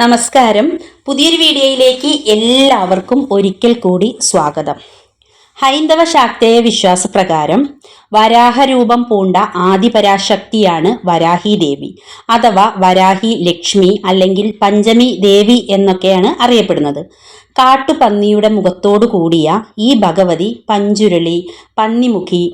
നമസ്കാരം. പുതിയൊരു വീഡിയോയിലേക്ക് എല്ലാവർക്കും ഒരിക്കൽ കൂടി സ്വാഗതം. ഹൈന്ദവ ശാക്തേയ വിശ്വാസപ്രകാരം വരാഹരൂപം പൂണ്ട ആദിപരാശക്തിയാണ് വരാഹി ദേവി അഥവാ വരാഹി ലക്ഷ്മി അല്ലെങ്കിൽ പഞ്ചമി ദേവി എന്നൊക്കെയാണ് അറിയപ്പെടുന്നത്. കാട്ടുപന്നിയുടെ മുഖത്തോടു കൂടിയ ഈ ഭഗവതി പഞ്ചുരുളി പന്നിമുഖി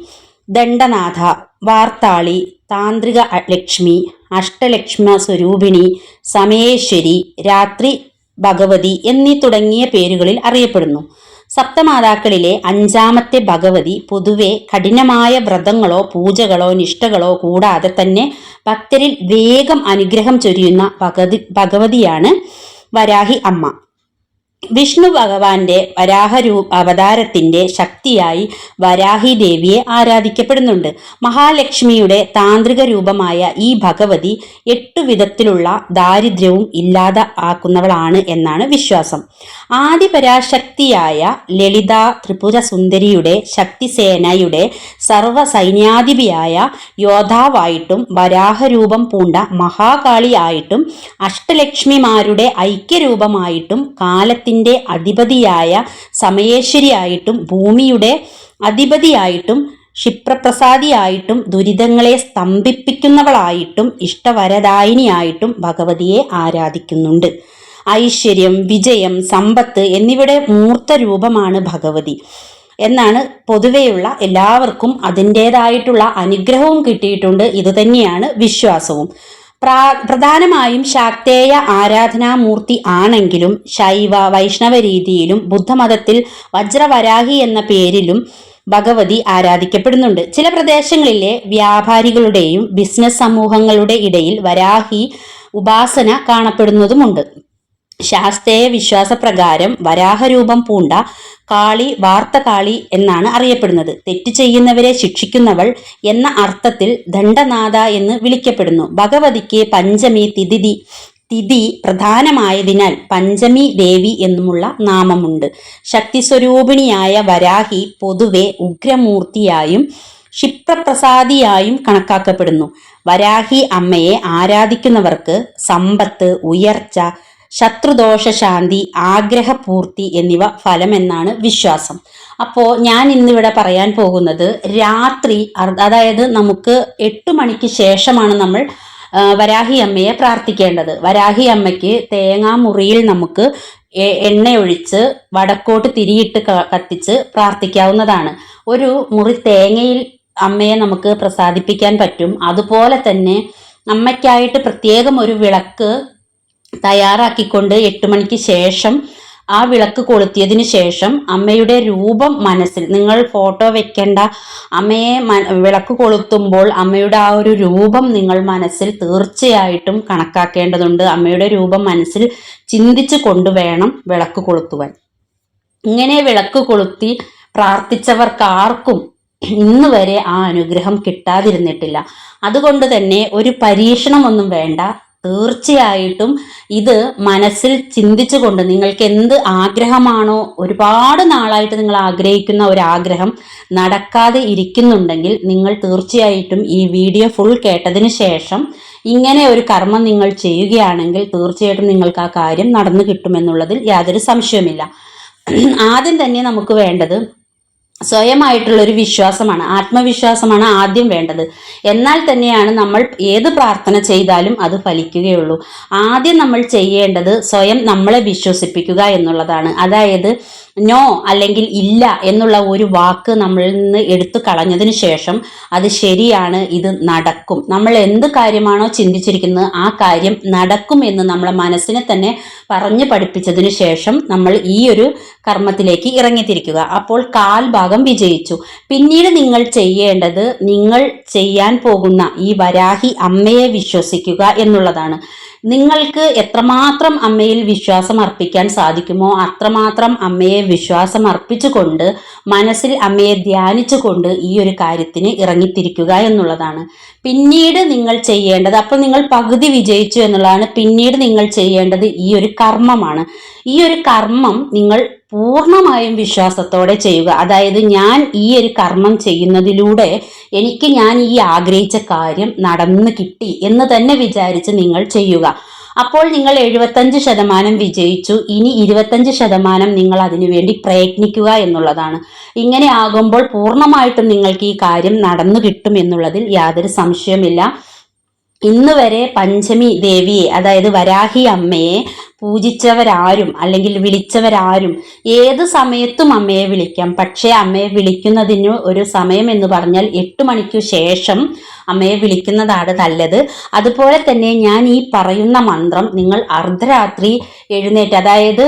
ദണ്ഡനാഥ വാർത്താളി താന്ത്രിക ലക്ഷ്മി അഷ്ടലക്ഷ്മ സ്വരൂപിണി സമയേശ്വരി രാത്രി ഭഗവതി എന്നീ തുടങ്ങിയ പേരുകളിൽ അറിയപ്പെടുന്നു. സപ്തമാതാക്കളിലെ അഞ്ചാമത്തെ ഭഗവതി പൊതുവെ കഠിനമായ വ്രതങ്ങളോ പൂജകളോ നിഷ്ഠകളോ കൂടാതെ തന്നെ ഭക്തരിൽ വേഗം അനുഗ്രഹം ചൊരിയുന്ന ഭഗതി ഭഗവതിയാണ് വരാഹി അമ്മ. വിഷ്ണു ഭഗവാന്റെ വരാഹരൂ അവതാരത്തിന്റെ ശക്തിയായി വരാഹി ദേവിയെ ആരാധിക്കപ്പെടുന്നുണ്ട്. മഹാലക്ഷ്മിയുടെ താന്ത്രിക രൂപമായ ഈ ഭഗവതി എട്ടു വിധത്തിലുള്ള ദാരിദ്ര്യവും ഇല്ലാതെ ആക്കുന്നവളാണ് എന്നാണ് വിശ്വാസം. ആദിപരാശക്തിയായ ലളിത ത്രിപുര സുന്ദരിയുടെ ശക്തിസേനയുടെ സർവ സൈന്യാധിപിയായ യോദ്ധാവായിട്ടും വരാഹരൂപം പൂണ്ട മഹാകാളിയായിട്ടും അഷ്ടലക്ഷ്മിമാരുടെ ഐക്യരൂപമായിട്ടും കാലത്തിന്റെ അധിപതിയായ സമയേശ്വരിയായിട്ടും ഭൂമിയുടെ അധിപതിയായിട്ടും ക്ഷിപ്രപ്രസാദിയായിട്ടും ദുരിതങ്ങളെ സ്തംഭിപ്പിക്കുന്നവളായിട്ടും ഇഷ്ടവരദായിനിയായിട്ടും ഭഗവതിയെ ആരാധിക്കുന്നുണ്ട്. ഐശ്വര്യം വിജയം സമ്പത്ത് എന്നിവയുടെ മൂർത്ത രൂപമാണ് ഭഗവതി എന്നാണ് പൊതുവെയുള്ള എല്ലാവർക്കും അതിന്റേതായിട്ടുള്ള അനുഗ്രഹവും കിട്ടിയിട്ടുണ്ട്. ഇതുതന്നെയാണ് വിശ്വാസവും. പ്രധാനമായും ശാക്തേയ ആരാധനാമൂർത്തി ആണെങ്കിലും ശൈവ വൈഷ്ണവ രീതിയിലും ബുദ്ധമതത്തിൽ വജ്രവരാഹി എന്ന പേരിലും ഭഗവതി ആരാധിക്കപ്പെടുന്നുണ്ട്. ചില പ്രദേശങ്ങളിലെ വ്യാപാരികളുടെയും ബിസിനസ് സമൂഹങ്ങളുടെ ഇടയിൽ വരാഹി ഉപാസന കാണപ്പെടുന്നതുമുണ്ട്. ശാസ്ത്രീയ വിശ്വാസപ്രകാരം വരാഹരൂപം പൂണ്ട കാളി വാർത്ത കാളി എന്നാണ് അറിയപ്പെടുന്നത്. തെറ്റ് ചെയ്യുന്നവരെ ശിക്ഷിക്കുന്നവൾ എന്ന അർത്ഥത്തിൽ ദണ്ഡനാഥ എന്ന് വിളിക്കപ്പെടുന്നു. ഭഗവതിക്ക് പഞ്ചമി തിഥിതി തിഥി പ്രധാനമായതിനാൽ പഞ്ചമി ദേവി എന്നുമുള്ള നാമമുണ്ട്. ശക്തിസ്വരൂപിണിയായ വരാഹി പൊതുവെ ഉഗ്രമൂർത്തിയായും ക്ഷിപ്രപ്രസാദിയായും കണക്കാക്കപ്പെടുന്നു. വരാഹി അമ്മയെ ആരാധിക്കുന്നവർക്ക് സമ്പത്ത് ഉയർച്ച ശത്രുദോഷ ശാന്തി ആഗ്രഹപൂർത്തി എന്നിവ ഫലമെന്നാണ് വിശ്വാസം. അപ്പോൾ ഞാൻ ഇന്നിവിടെ പറയാൻ പോകുന്നത് രാത്രി അതായത് നമുക്ക് എട്ട് മണിക്ക് ശേഷമാണ് നമ്മൾ വരാഹി അമ്മയെ പ്രാർത്ഥിക്കേണ്ടത്. വരാഹി അമ്മയ്ക്ക് തേങ്ങാമുറിയിൽ നമുക്ക് എണ്ണയൊഴിച്ച് വടക്കോട്ട് തിരിയിട്ട് കത്തിച്ച് പ്രാർത്ഥിക്കാവുന്നതാണ്. ഒരു മുറി തേങ്ങയിൽ അമ്മയെ നമുക്ക് പ്രസാദിപ്പിക്കാൻ പറ്റും. അതുപോലെ തന്നെ അമ്മയ്ക്കായിട്ട് പ്രത്യേകം ഒരു വിളക്ക് തയ്യാറാക്കിക്കൊണ്ട് എട്ട് മണിക്ക് ശേഷം ആ വിളക്ക് കൊളുത്തിയതിന് ശേഷം അമ്മയുടെ രൂപം മനസ്സിൽ നിങ്ങൾ ഫോട്ടോ വെക്കേണ്ട അമ്മയെ വിളക്ക് കൊളുത്തുമ്പോൾ അമ്മയുടെ ആ ഒരു രൂപം നിങ്ങൾ മനസ്സിൽ തീർച്ചയായിട്ടും കണക്കാക്കേണ്ടതുണ്ട്. അമ്മയുടെ രൂപം മനസ്സിൽ ചിന്തിച്ചു കൊണ്ടുവേണം വിളക്ക് കൊളുത്തുവാൻ. ഇങ്ങനെ വിളക്ക് കൊളുത്തി പ്രാർത്ഥിച്ചവർക്ക് ആർക്കും ഇന്ന് വരെ ആ അനുഗ്രഹം കിട്ടാതിരുന്നിട്ടില്ല. അതുകൊണ്ട് തന്നെ ഒരു പരീക്ഷണമൊന്നും വേണ്ട. തീർച്ചയായിട്ടും ഇത് മനസ്സിൽ ചിന്തിച്ചുകൊണ്ട് നിങ്ങൾക്ക് എന്ത് ആഗ്രഹമാണോ ഒരുപാട് നാളായിട്ട് നിങ്ങൾ ആഗ്രഹിക്കുന്ന ഒരാഗ്രഹം നടക്കാതെ ഇരിക്കുന്നുണ്ടെങ്കിൽ നിങ്ങൾ തീർച്ചയായിട്ടും ഈ വീഡിയോ ഫുൾ കേട്ടതിന് ശേഷം ഇങ്ങനെ ഒരു കർമ്മം നിങ്ങൾ ചെയ്യുകയാണെങ്കിൽ തീർച്ചയായിട്ടും നിങ്ങൾക്ക് ആ കാര്യം നടന്നു കിട്ടുമെന്നുള്ളതിൽ യാതൊരു സംശയവുമില്ല. ആദ്യം തന്നെ നമുക്ക് വേണ്ടത് സ്വയമായിട്ടുള്ള ഒരു വിശ്വാസമാണ് ആത്മവിശ്വാസമാണ് ആദ്യം വേണ്ടത്. എന്നാൽ തന്നെയാണ് നമ്മൾ ഏത് പ്രാർത്ഥന ചെയ്താലും അത് ഫലിക്കുകയുള്ളൂ. ആദ്യം നമ്മൾ ചെയ്യേണ്ടത് സ്വയം നമ്മളെ വിശ്വസിപ്പിക്കുക എന്നുള്ളതാണ്. അതായത് നോ അല്ലെങ്കിൽ ഇല്ല എന്നുള്ള ഒരു വാക്ക് നമ്മളിൽ നിന്ന് എടുത്തു കളഞ്ഞതിന് ശേഷം അത് ശരിയാണ് ഇത് നടക്കും. നമ്മൾ എന്ത് കാര്യമാണോ ചിന്തിച്ചിരിക്കുന്നത് ആ കാര്യം നടക്കും എന്ന് നമ്മളെ മനസ്സിനെ തന്നെ പറഞ്ഞു പഠിപ്പിച്ചതിന് ശേഷം നമ്മൾ ഈ ഒരു കർമ്മത്തിലേക്ക് ഇറങ്ങിത്തിരിക്കുക. അപ്പോൾ കാൽ ഭാഗം വിജയിച്ചു. പിന്നീട് നിങ്ങൾ ചെയ്യേണ്ടത് നിങ്ങൾ ചെയ്യാൻ പോകുന്ന ഈ വരാഹി അമ്മയെ വിശ്വസിക്കുക എന്നുള്ളതാണ്. നിങ്ങൾക്ക് എത്രമാത്രം അമ്മയിൽ വിശ്വാസം അർപ്പിക്കാൻ സാധിക്കുമോ അത്രമാത്രം അമ്മയെ വിശ്വാസം അർപ്പിച്ചുകൊണ്ട് മനസ്സിൽ അമ്മയെ ധ്യാനിച്ചുകൊണ്ട് ഈ ഒരു കാര്യത്തിന് ഇറങ്ങിത്തിരിക്കുക എന്നുള്ളതാണ്. പിന്നീട് നിങ്ങൾ ചെയ്യേണ്ടത് അപ്പോൾ നിങ്ങൾ പകുതി വിജയിച്ചു എന്നുള്ളതാണ്. പിന്നീട് നിങ്ങൾ ചെയ്യേണ്ടത് ഈ ഒരു കർമ്മമാണ്. ഈ ഒരു കർമ്മം നിങ്ങൾ പൂർണമായും വിശ്വാസത്തോടെ ചെയ്യുക. അതായത് ഞാൻ ഈ ഒരു കർമ്മം ചെയ്യുന്നതിലൂടെ എനിക്ക് ഞാൻ ഈ ആഗ്രഹിച്ച കാര്യം നടന്നു കിട്ടി എന്ന് തന്നെ വിചാരിച്ച് നിങ്ങൾ ചെയ്യുക. അപ്പോൾ നിങ്ങൾ എഴുപത്തഞ്ച് ശതമാനം വിജയിച്ചു. ഇനി ഇരുപത്തഞ്ച് ശതമാനം നിങ്ങൾ അതിനുവേണ്ടി പ്രയത്നിക്കുക എന്നുള്ളതാണ്. ഇങ്ങനെ ആകുമ്പോൾ പൂർണമായിട്ടും നിങ്ങൾക്ക് ഈ കാര്യം നടന്നു കിട്ടും എന്നുള്ളതിൽ യാതൊരു സംശയമില്ല ഇന്ന് വരെ പഞ്ചമി ദേവിയെ അതായത് വരാഹി അമ്മയെ പൂജിച്ചവരാരും അല്ലെങ്കിൽ വിളിച്ചവരാരും ഏത് സമയത്തും അമ്മയെ വിളിക്കാം. പക്ഷേ അമ്മയെ വിളിക്കുന്നതിന് ഒരു സമയം എന്ന് പറഞ്ഞാൽ എട്ട് മണിക്കു ശേഷം അമ്മയെ വിളിക്കുന്നതാണ് നല്ലത്. അതുപോലെ തന്നെ ഞാൻ ഈ പറയുന്ന മന്ത്രം നിങ്ങൾ അർദ്ധരാത്രി എഴുന്നേറ്റ് അതായത്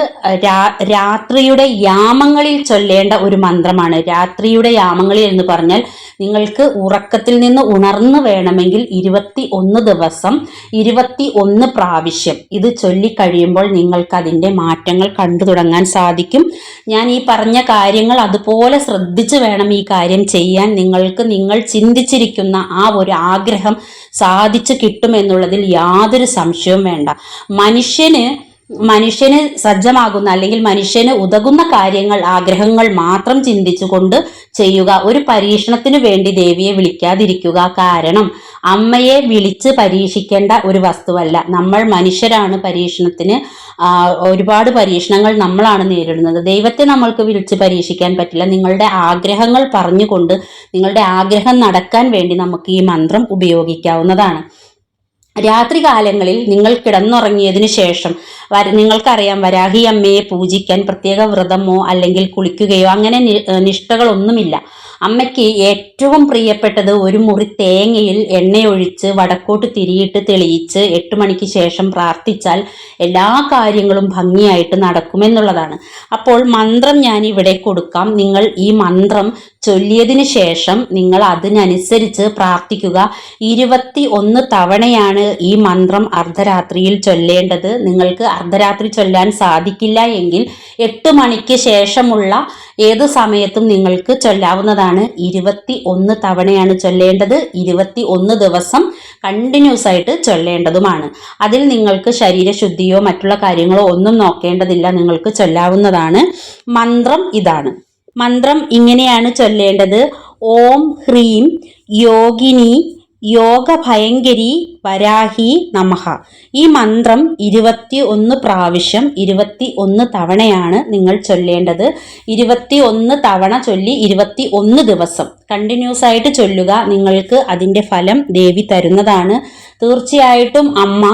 രാത്രിയുടെ യാമങ്ങളിൽ ചൊല്ലേണ്ട ഒരു മന്ത്രമാണ്. രാത്രിയുടെ യാമങ്ങളിൽ എന്ന് പറഞ്ഞാൽ നിങ്ങൾക്ക് ഉറക്കത്തിൽ നിന്ന് ഉണർന്നു വേണമെങ്കിൽ ഇരുപത്തി ഒന്ന് ദിവസം ഇരുപത്തി ഒന്ന് പ്രാവശ്യം ഇത് ചൊല്ലിക്കഴിയുമ്പോൾ നിങ്ങൾക്ക് അതിന്റെ മാറ്റങ്ങൾ കണ്ടു തുടങ്ങാൻ സാധിക്കും. ഞാൻ ഈ പറഞ്ഞ കാര്യങ്ങൾ അതുപോലെ ശ്രദ്ധിച്ച് വേണം ഈ കാര്യം ചെയ്യാൻ. നിങ്ങൾക്ക് നിങ്ങൾ ചിന്തിച്ചിരിക്കുന്ന ആ ഒരു ആഗ്രഹം സാധിച്ചു കിട്ടുമെന്നുള്ളതിൽ യാതൊരു സംശയവും വേണ്ട. മനുഷ്യന് മനുഷ്യന് സജ്ജമാകുന്ന അല്ലെങ്കിൽ മനുഷ്യന് ഉതകുന്ന കാര്യങ്ങൾ ആഗ്രഹങ്ങൾ മാത്രം ചിന്തിച്ചുകൊണ്ട് ചെയ്യുക. ഒരു പരീക്ഷണത്തിന് വേണ്ടി ദേവിയെ വിളിക്കാതിരിക്കുക കാരണം അമ്മയെ വിളിച്ച് പരീക്ഷിക്കേണ്ട ഒരു വസ്തുവല്ല. നമ്മൾ മനുഷ്യരാണ് പരീക്ഷണത്തിന് ഒരുപാട് പരീക്ഷണങ്ങൾ നമ്മളാണ് നേരിടുന്നത്. ദൈവത്തെ നമ്മൾക്ക് വിളിച്ച് പരീക്ഷിക്കാൻ പറ്റില്ല. നിങ്ങളുടെ ആഗ്രഹങ്ങൾ പറഞ്ഞുകൊണ്ട് നിങ്ങളുടെ ആഗ്രഹം നടക്കാൻ വേണ്ടി നമുക്ക് ഈ മന്ത്രം ഉപയോഗിക്കാവുന്നതാണ്. രാത്രികാലങ്ങളിൽ നിങ്ങൾ കിടന്നുറങ്ങിയതിനു ശേഷം വര നിങ്ങൾക്കറിയാം വരാഹി അമ്മയെ പൂജിക്കാൻ പ്രത്യേക വ്രതമോ അല്ലെങ്കിൽ കുളിക്കുകയോ അങ്ങനെ നിഷ്ഠകളൊന്നുമില്ല. അമ്മയ്ക്ക് ഏറ്റവും പ്രിയപ്പെട്ടത് ഒരു മുറി തേങ്ങയിൽ എണ്ണയൊഴിച്ച് വടക്കോട്ട് തിരിയിട്ട് തെളിയിച്ച് എട്ട് മണിക്ക് ശേഷം പ്രാർത്ഥിച്ചാൽ എല്ലാ കാര്യങ്ങളും ഭംഗിയായിട്ട് നടക്കുമെന്നുള്ളതാണ്. അപ്പോൾ മന്ത്രം ഞാൻ ഇവിടെ കൊടുക്കാം. നിങ്ങൾ ഈ മന്ത്രം ചൊല്ലിയതിന് ശേഷം നിങ്ങൾ അതിനനുസരിച്ച് പ്രാർത്ഥിക്കുക. ഇരുപത്തി ഒന്ന് തവണയാണ് ഈ മന്ത്രം അർദ്ധരാത്രിയിൽ ചൊല്ലേണ്ടത്. നിങ്ങൾക്ക് അർദ്ധരാത്രി ചൊല്ലാൻ സാധിക്കില്ല എങ്കിൽ എട്ട് മണിക്ക് ശേഷമുള്ള ഏത് സമയത്തും നിങ്ങൾക്ക് ചൊല്ലാവുന്നതാണ്. ഇരുപത്തി ഒന്ന് തവണയാണ് ചൊല്ലേണ്ടത്. ഇരുപത്തി ഒന്ന് ദിവസം കണ്ടിന്യൂസ് ആയിട്ട് ചൊല്ലേണ്ടതുമാണ്. അതിൽ നിങ്ങൾക്ക് ശരീരശുദ്ധിയോ മറ്റുള്ള കാര്യങ്ങളോ ഒന്നും നോക്കേണ്ടതില്ല. നിങ്ങൾക്ക് ചൊല്ലാവുന്നതാണ്. മന്ത്രം ഇതാണ്. മന്ത്രം ഇങ്ങനെയാണ് ചൊല്ലേണ്ടത്. ഓം ഹ്രീം യോഗിനി യോഗ ഭയങ്കരി വരാഹി നമഹ. ഈ മന്ത്രം ഇരുപത്തി ഒന്ന് പ്രാവശ്യം ഇരുപത്തി ഒന്ന് തവണയാണ് നിങ്ങൾ ചൊല്ലേണ്ടത്. ഇരുപത്തി ഒന്ന് തവണ ചൊല്ലി ഇരുപത്തി ഒന്ന് ദിവസം. കണ്ടിന്യൂസ് ആയിട്ട് ചൊല്ലുക നിങ്ങൾക്ക് അതിന്റെ ഫലം ദേവി തരുന്നതാണ്. തീർച്ചയായിട്ടും അമ്മ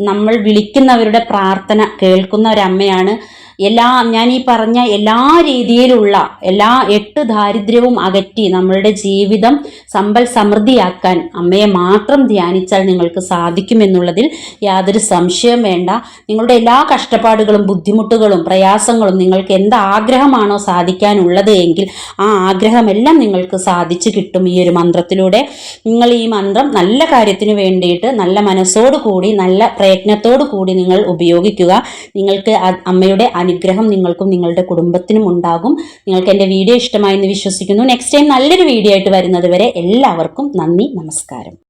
നമ്മൾ വിളിക്കുന്നവരുടെ പ്രാർത്ഥന കേൾക്കുന്ന ഒരമ്മയാണ് എല്ലാ ഞാൻ ഈ പറഞ്ഞ എല്ലാ രീതിയിലുള്ള എല്ലാ എട്ട് ദാരിദ്ര്യവും അകറ്റി നമ്മളുടെ ജീവിതം സമ്പൽ സമൃദ്ധിയാക്കാൻ അമ്മയെ മാത്രം ധ്യാനിച്ചാൽ നിങ്ങൾക്ക് സാധിക്കുമെന്നുള്ളതിൽ യാതൊരു സംശയം വേണ്ട. നിങ്ങളുടെ എല്ലാ കഷ്ടപ്പാടുകളും ബുദ്ധിമുട്ടുകളും പ്രയാസങ്ങളും നിങ്ങൾക്ക് എന്ത് ആഗ്രഹമാണോ സാധിക്കാനുള്ളത് എങ്കിൽ ആ ആഗ്രഹമെല്ലാം നിങ്ങൾക്ക് സാധിച്ചു കിട്ടും ഈ ഒരു മന്ത്രത്തിലൂടെ. നിങ്ങൾ ഈ മന്ത്രം നല്ല കാര്യത്തിന് വേണ്ടിയിട്ട് നല്ല മനസ്സോടു കൂടി നല്ല പ്രയത്നത്തോടു കൂടി നിങ്ങൾ ഉപയോഗിക്കുക. നിങ്ങൾക്ക് അമ്മയുടെ അനുഗ്രഹം നിങ്ങൾക്കും നിങ്ങളുടെ കുടുംബത്തിനും ഉണ്ടാകും. നിങ്ങൾക്ക് എന്റെ വീഡിയോ ഇഷ്ടമായി എന്ന് വിശ്വസിക്കുന്നു. നെക്സ്റ്റ് ടൈം നല്ലൊരു വീഡിയോ ആയിട്ട് വരുന്നത് വരെ എല്ലാവർക്കും നന്ദി നമസ്കാരം.